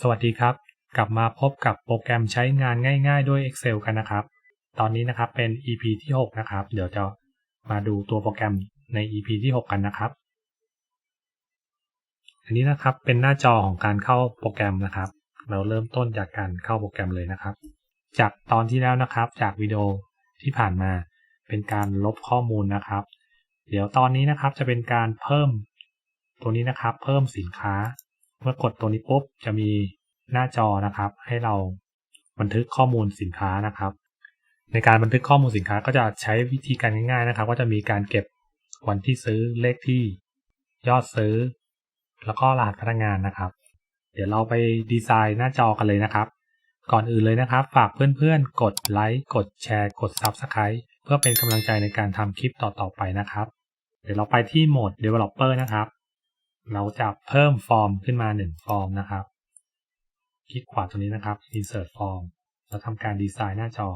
สวัสดีครับ กลับมาพบกับโปรแกรมใช้งานง่าย ๆ ด้วย Excel กันนะครับ ตอนนี้นะครับเป็น EP ที่ 6 นะครับ เดี๋ยวจะมาดูตัวโปรแกรมใน EP ที่ 6 กันนะครับ อันนี้นะครับเป็นหน้าจอของการเข้าโปรแกรมนะครับ เราเริ่มต้นจากการเข้าโปรแกรมเลยนะครับ จากตอนที่แล้วนะครับ จากวิดีโอที่ผ่านมาเป็นการลบข้อมูลนะครับ เดี๋ยวตอนนี้นะครับจะเป็นการเพิ่มตัวนี้นะครับ เพิ่มสินค้า เมื่อกดตัวนี้ปุ๊บจะมีหน้าจอนะครับ ให้เราบันทึกข้อมูลสินค้านะครับ ในการบันทึกข้อมูลสินค้าก็จะใช้วิธีการง่ายๆนะครับ ก็จะมีการเก็บวันที่ซื้อเลขที่ยอดซื้อ แล้วก็รหัสพนักงานนะครับ เดี๋ยวเราไปดีไซน์หน้าจอกันเลยนะครับ ก่อนอื่นเลยนะครับ ฝากเพื่อนๆ กดไลค์กดแชร์ กด Subscribe เพื่อเป็นกำลังใจในการทำคลิปต่อๆไปนะครับ เดี๋ยวเราไปที่โหมด Developer นะครับ เราจะเพิ่มฟอร์มขึ้นมา 1 ฟอร์มนะครับ คลิกขวาตรงนี้นะครับ Insert Form แล้วทำการดีไซน์หน้าจอ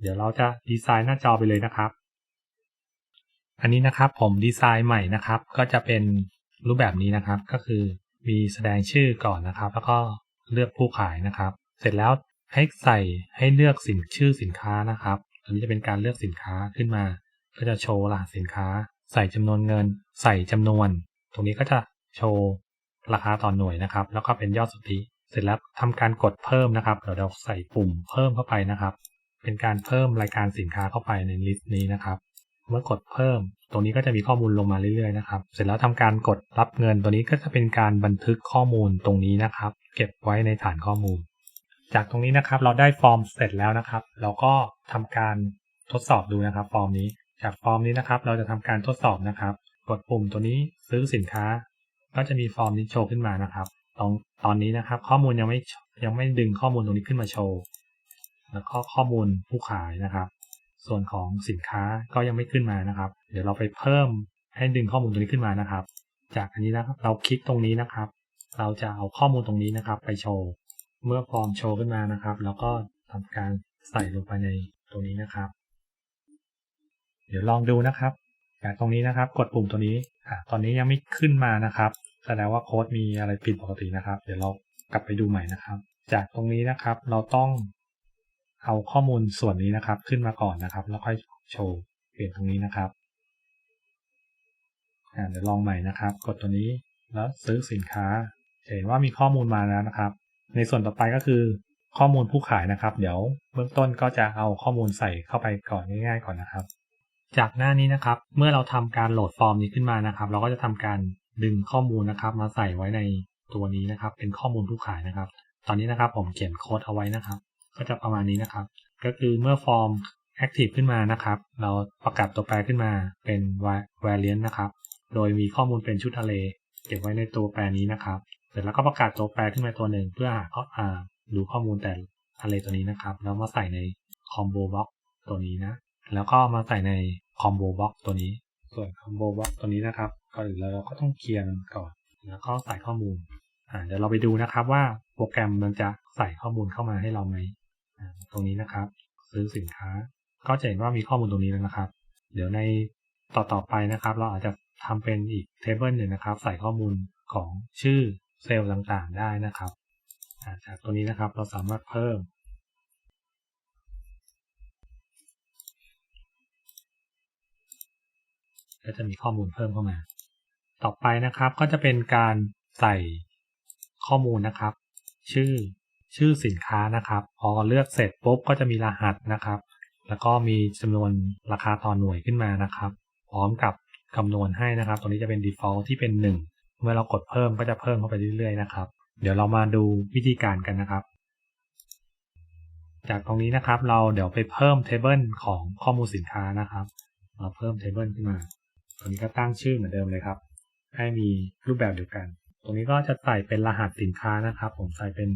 เดี๋ยวเราจะดีไซน์หน้าจอไปเลยนะครับ อันนี้นะครับผมดีไซน์ใหม่นะครับ ก็จะเป็นรูปแบบนี้นะครับ ก็คือมีแสดงชื่อก่อนนะครับ แล้วก็เลือกผู้ขายนะครับ เสร็จแล้วให้ใส่ให้เลือกสินชื่อสินค้านะครับอันนี้จะเป็นการเลือกสินค้าขึ้นมา ก็จะโชว์รหัสสินค้า ใส่จำนวนเงิน ใส่จำนวน ตรงนี้ก็จะ โชว์ราคาต่อหน่วยนะครับ แล้วก็เป็นยอดสุทธิ เสร็จแล้วทำการกดเพิ่มนะครับเดี๋ยวเราใส่ปุ่มเพิ่มเข้าไปนะครับ เป็นการเพิ่มรายการสินค้าเข้าไปในลิสต์นี้นะครับ เมื่อกดเพิ่ม ตรงนี้ก็จะมีข้อมูลลงมาเรื่อยๆนะครับ เสร็จแล้วทำการกดรับเงินตัวนี้ก็จะเป็นการบันทึกข้อมูลตรงนี้นะครับ เก็บไว้ในฐานข้อมูล จากตรงนี้นะครับเราได้ฟอร์มเสร็จแล้วนะครับ เราก็ทำการทดสอบดูนะครับ ฟอร์มนี้ จากฟอร์มนี้นะครับ เราจะทำการทดสอบนะครับ กดปุ่มตัวนี้ซื้อสินค้า ก็จะมีฟอร์มนี้โชว์ขึ้นมานะครับตรงตอนนี้นะครับ ข้อมูลยังไม่ยังไม่ดึงข้อมูลตรงนี้ขึ้นมาโชว์ แล้วก็ข้อมูลผู้ขายนะครับ ส่วนของสินค้าก็ยังไม่ขึ้นมานะครับ เดี๋ยวเราไปเพิ่มให้ดึงข้อมูลตรงนี้ขึ้นมานะครับ จากอันนี้นะครับเราคลิกตรงนี้นะครับ เราจะเอาข้อมูลตรงนี้นะครับ ไปโชว์ เมื่อฟอร์มโชว์ขึ้นมานะครับ แล้วก็ทำการใส่ลงไปในตรงนี้นะครับ เดี๋ยวลองดูนะครับ จากตรงนี้นะครับ กดปุ่มตัวนี้อะตอนนี้ยังไม่ขึ้นมานะครับแสดงว่าโค้ดมีอะไรผิดปกตินะครับ เดี๋ยวเรากลับไปดูใหม่นะครับ จากตรงนี้นะครับเราต้องเอาข้อมูลส่วนนี้นะครับ ขึ้นมาก่อนนะครับ แล้วค่อยโชว์เปลี่ยนตรงนี้นะครับเดี๋ยวลองใหม่นะครับ กดตัวนี้แล้วซื้อสินค้าจะเห็นว่ามีข้อมูลมาแล้วนะครับ ในส่วนต่อไปก็คือข้อมูลผู้ขายนะครับ เดี๋ยวเบื้องต้นก็จะเอาข้อมูลใส่เข้าไปก่อนง่าย ๆ ก่อนนะครับ จากหน้านี้นะครับ เมื่อเราทำการโหลดฟอร์มนี้ขึ้นมานะครับ เราก็จะทำการดึงข้อมูลนะครับ มาใส่ไว้ในตัวนี้นะครับ เป็นข้อมูลผู้ขายนะครับ ตอนนี้นะครับผมเขียนโค้ดเอาไว้นะครับ ก็จะประมาณนี้นะครับ ก็คือเมื่อฟอร์ม active ขึ้นมานะครับ เราประกาศตัวแปรขึ้นมาเป็น variant นะครับ โดยมีข้อมูลเป็นชุด array เก็บไว้ในตัวแปรนี้นะครับ เสร็จแล้วก็ประกาศตัวแปรขึ้นมาตัวหนึ่งเพื่อหาข้ออ่าดูข้อมูลแต่ array ตัวนี้นะครับ แล้วมาใส่ใน combo box ตัวนี้นะ แล้วก็มาใส่ใน combo box ตัวนี้ ส่วน combo box ตัวนี้นะครับก่อนอื่นเราก็ต้องเคลียร์มันก่อน แล้วก็ใส่ข้อมูลเดี๋ยวเราไปดูนะครับว่าโปรแกรมมันจะใส่ข้อมูลเข้ามาให้เราไหมตรงนี้นะครับ ซื้อสินค้า ก็จะเห็นว่ามีข้อมูลตรงนี้แล้วนะครับ เดี๋ยวในต่อต่อไปนะครับ เราอาจจะทำเป็นอีกเทเบิลหนึ่งนะครับ ใส่ข้อมูลของชื่อเซลล์ต่างๆได้นะครับจากตัวนี้นะครับเราสามารถเพิ่ม ก็จะมีข้อมูลเพิ่มเข้ามา ต่อไปนะครับก็จะเป็นการใส่ข้อมูลนะครับ ชื่อชื่อสินค้านะครับ พอเลือกเสร็จปุ๊บก็จะมีรหัสนะครับ แล้วก็มีจำนวนราคาต่อหน่วยขึ้นมานะครับ พร้อมกับคำนวณให้นะครับ ตรงนี้จะเป็น default ที่เป็น 1 เมื่อเรากดเพิ่มก็จะเพิ่มเข้าไปเรื่อยๆนะครับ เดี๋ยวเรามาดูวิธีการกันนะครับ จากตรงนี้นะครับเราเดี๋ยวไปเพิ่ม table ของข้อมูลสินค้านะครับ เราเพิ่ม table ขึ้นมา ตรงนี้ก็ตั้งชื่อเหมือนเดิมเลยครับ ให้มีรูปแบบเดียวกัน ตรงนี้ก็จะใส่เป็นรหัสสินค้านะครับ ผมใส่เป็น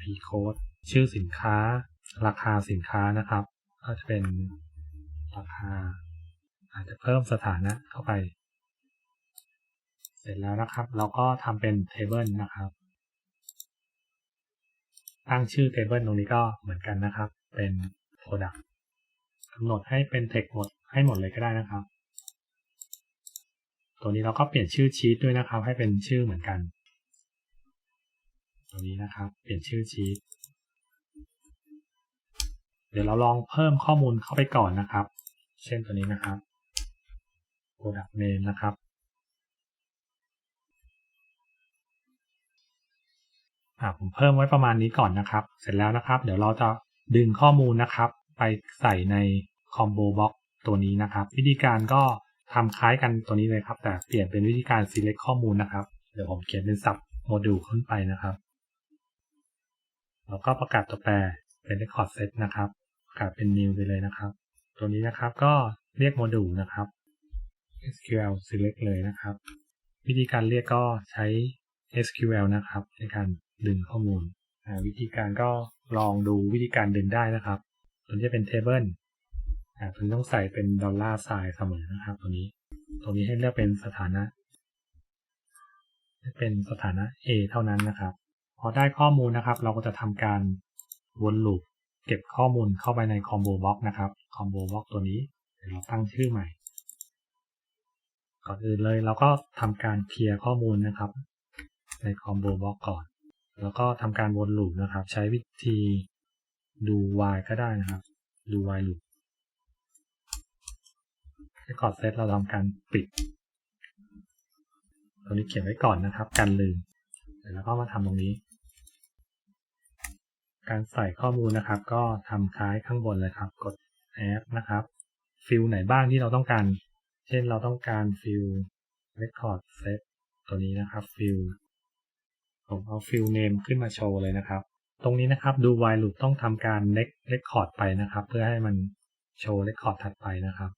p code ชื่อสินค้า ราคาสินค้านะครับ ก็จะเป็นราคา อาจจะเพิ่มสถานะเข้าไป เสร็จแล้วนะครับ เราก็ทำเป็น table นะครับ ตั้งชื่อ table ตรงนี้ก็เหมือนกันนะครับ เป็น product กำหนดให้เป็น text หมดให้หมดเลยก็ได้นะครับ ตัวนี้เราก็เปลี่ยนชื่อชีตด้วยนะครับ ให้เป็นชื่อเหมือนกัน ตัวนี้นะครับ เปลี่ยนชื่อชีตเดี๋ยวเราลองเพิ่มข้อมูลเข้าไปก่อนนะครับ เช่นตัวนี้นะครับ product name นะครับผมเพิ่มไว้ประมาณนี้ก่อนนะครับ เสร็จแล้วนะครับ เดี๋ยวเราจะดึงข้อมูลนะครับ ไปใส่ใน combo box ตัวนี้นะครับ วิธีการก็ ทำคล้ายกันตัวนี้เลยครับ แต่เปลี่ยนเป็นวิธีการ select ข้อมูลนะครับ เดี๋ยวผมเขียนเป็น sub module ขึ้นไปนะครับแล้วก็ประกาศตัวแปรเป็น record set นะครับ ประกาศเป็น new ไปเลยนะครับ ตัวนี้นะครับก็เรียกโมดูลนะครับ SQL select เลยนะครับ วิธีการเรียกก็ใช้ SQL นะครับ ในการดึงข้อมูล วิธีการก็ลองดูวิธีการดึงได้นะครับ ตัวนี้เป็น table ตัวนี้ต้องใส่เป็นดอลลาร์ไซน์เสมอนะครับ ตัวนี้ ตัวนี้ให้เลือกเป็นสถานะ เป็นสถานะ A เท่านั้นนะครับ พอได้ข้อมูลนะครับ เราก็จะทำการวนลูปเก็บข้อมูลเข้าไปใน combo box นะครับ combo box ตัวนี้เดี๋ยวเราตั้งชื่อใหม่ ก่อนอื่นเลยเราก็ทำการเคลียร์ข้อมูลนะครับ ใน combo box ก่อน แล้วก็ทำการวนลูปนะครับ ใช้วิธีดู while ก็ได้นะครับ ดู while loop record set เราทำการปิดตัวนี้เขียนไว้ก่อนนะครับ กันลืมแล้วก็มาทำตรงนี้ การใส่ข้อมูลนะครับ ก็ทำคล้ายข้างบนเลยครับ กด add นะครับ ฟิลไหนบ้างที่เราต้องการ เช่นเราต้องการฟิล record set ตัวนี้นะครับฟิลผมเอาฟิล name ขึ้นมาโชว์เลยนะครับ ตรงนี้นะครับดู while loop ต้องทำการ next record ไปนะครับ เพื่อให้มันโชว์ record ถัดไปนะครับ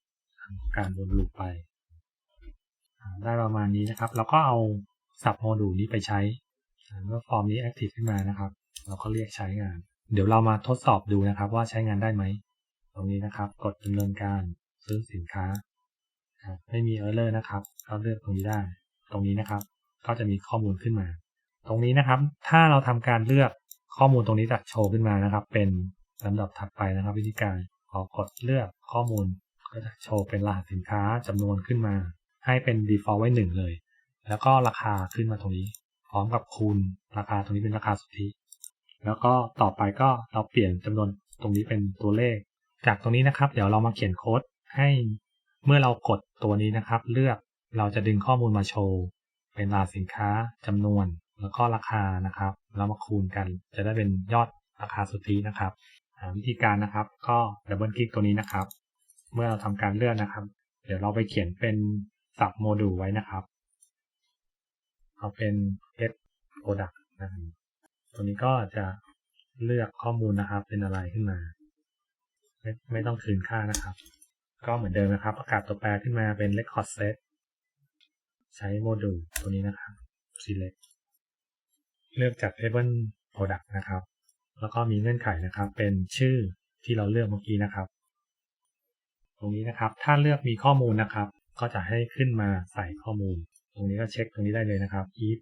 การวนลูปไป ได้ประมาณนี้นะครับ เราก็เอา sub module นี้ไปใช้เมื่อฟอร์มนี้ active ขึ้นมานะครับ เราก็เรียกใช้งาน เดี๋ยวเรามาทดสอบดูนะครับ ว่าใช้งานได้ไหม ตรงนี้นะครับ กดดำเนินการซื้อสินค้า ไม่มี error นะครับก็เลือกตรงนี้ได้ ตรงนี้นะครับ ก็จะมีข้อมูลขึ้นมา ตรงนี้นะครับ ถ้าเราทำการเลือกข้อมูลตรงนี้จะโชว์ขึ้นมานะครับ เป็นลำดับถัดไปนะครับ วิธีการพอกดเลือกข้อมูล ก็จะโชว์เป็นรหัสสินค้าจำนวนขึ้นมา ให้เป็น default ไว้หนึ่งเลย แล้วก็ราคาขึ้นมาตรงนี้ พร้อมกับคูณราคาตรงนี้เป็นราคาสุทธิ แล้วก็ต่อไปก็เราเปลี่ยนจำนวนตรงนี้เป็นตัวเลข จากตรงนี้นะครับ เดี๋ยวเรามาเขียนโค้ดให้เมื่อเรากดตัวนี้นะครับ เลือกเราจะดึงข้อมูลมาโชว์เป็นรหัสสินค้าจำนวนแล้วก็ราคานะครับแล้วมาคูณกันจะได้เป็นยอดราคาสุทธินะครับวิธีการนะครับ ก็ดับเบิลคลิกตัวนี้นะครับ เมื่อเราทำการเลือกนะครับ เดี๋ยวเราไปเขียนเป็นสับโมดูลไว้นะครับ เอาเป็น get product นะครับตัวนี้ก็จะเลือกข้อมูลนะครับ เป็นอะไรขึ้นมา ไม่ไม่ต้องคืนค่านะครับ ก็เหมือนเดิมนะครับ ประกาศตัวแปรขึ้นมาเป็น record set ใช้โมดูลตัวนี้นะครับ select เลือกจาก table product นะครับ แล้วก็มีเงื่อนไขนะครับ เป็นชื่อที่เราเลือกเมื่อกี้นะครับ ตรงนี้นะครับ ถ้าเลือกมีข้อมูลนะครับ ก็จะให้ขึ้นมาใส่ข้อมูล ตรงนี้ก็เช็คตรงนี้ได้เลยนะครับ if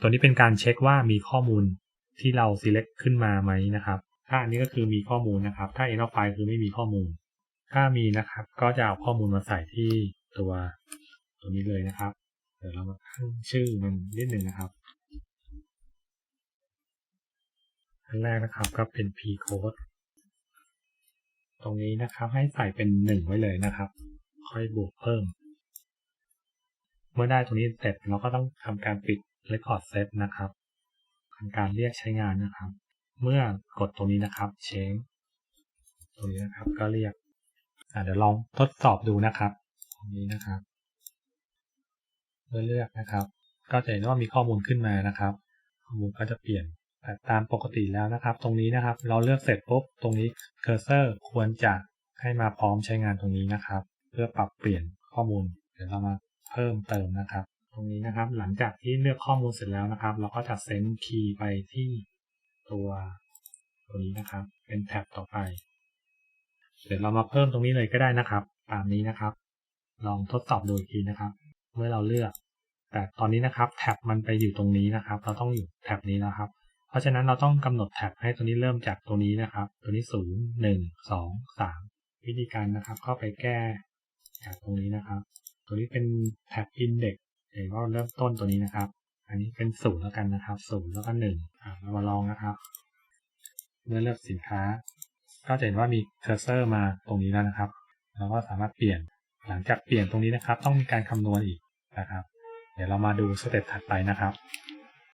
ตัวนี้เป็นการเช็คว่ามีข้อมูลที่เรา select ขึ้นมาไหมนะครับ ถ้าอันนี้ก็คือมีข้อมูลนะครับ ถ้า end of file คือไม่มีข้อมูล ถ้ามีนะครับ ก็จะเอาข้อมูลมาใส่ที่ตัว ตัวนี้เลยนะครับ เดี๋ยวเรามาตั้งชื่อมันนิดหนึ่งนะครับอันแรกนะครับก็เป็น p code ตรงนี้นะครับให้ใส่เป็นหนึ่งไว้เลยนะครับ ค่อยบวกเพิ่ม เมื่อได้ตรงนี้เสร็จเราก็ต้องทำการปิด record set นะครับทำการเรียกใช้งานนะครับ เมื่อกดตรงนี้นะครับ change ตรงนี้นะครับก็เรียกเดี๋ยวลองทดสอบดูนะครับ ตรงนี้นะครับเมื่อเลือกนะครับ ก็จะเห็นว่ามีข้อมูลขึ้นมานะครับ ข้อมูลก็จะเปลี่ยน ต่ตามปกติแล้วนะครับ ตรงนี้นะครับ เราเลือกเสร็จปุ๊บตรงนี้เคอร์เซอร์ควรจะให้มาพร้อมใช้งานตรงนี้นะครับ เพื่อปรับเปลี่ยนข้อมูลเดี๋ยวเรามาเพิ่มเติมนะครับ ตรงนี้นะครับ หลังจากที่เลือกข้อมูลเสร็จแล้วนะครับ เราก็จะเซนคีย์ไปที่ตัวตัวนี้นะครับ เป็นแท็บต่อไป เดี๋ยวเรามาเพิ่มตรงนี้เลยก็ได้นะครับ ตามนี้นะครับ ลองทดสอบดูอีกทีนะครับ เมื่อเราเลือก แต่ตอนนี้นะครับ แท็บมันไปอยู่ตรงนี้นะครับ เราต้องอยู่แท็บนี้นะครับ เพราะฉะนั้นเราต้องกำหนดแท็บให้ตัวนี้เริ่มจากตัวนี้นะครับ ตัวนี้ศูนย์หนึ่งสองสามวิธีการนะครับ เข้าไปแก้จากตรงนี้นะครับ ตัวนี้เป็นแท็บ index เห็นว่าเริ่มต้นตัวนี้นะครับ อันนี้เป็นศูนย์แล้วกันนะครับศูนย์แล้วก็หนึ่งเรามาลองนะครับ เมื่อเลือกสินค้า ก็จะเห็นว่ามีเคอร์เซอร์มาตรงนี้แล้วนะครับเราก็สามารถเปลี่ยนหลังจากเปลี่ยนตรงนี้นะครับ ต้องมีการคำนวณอีกนะครับ เดี๋ยวเรามาดูสเต็ปถัดไปนะครับ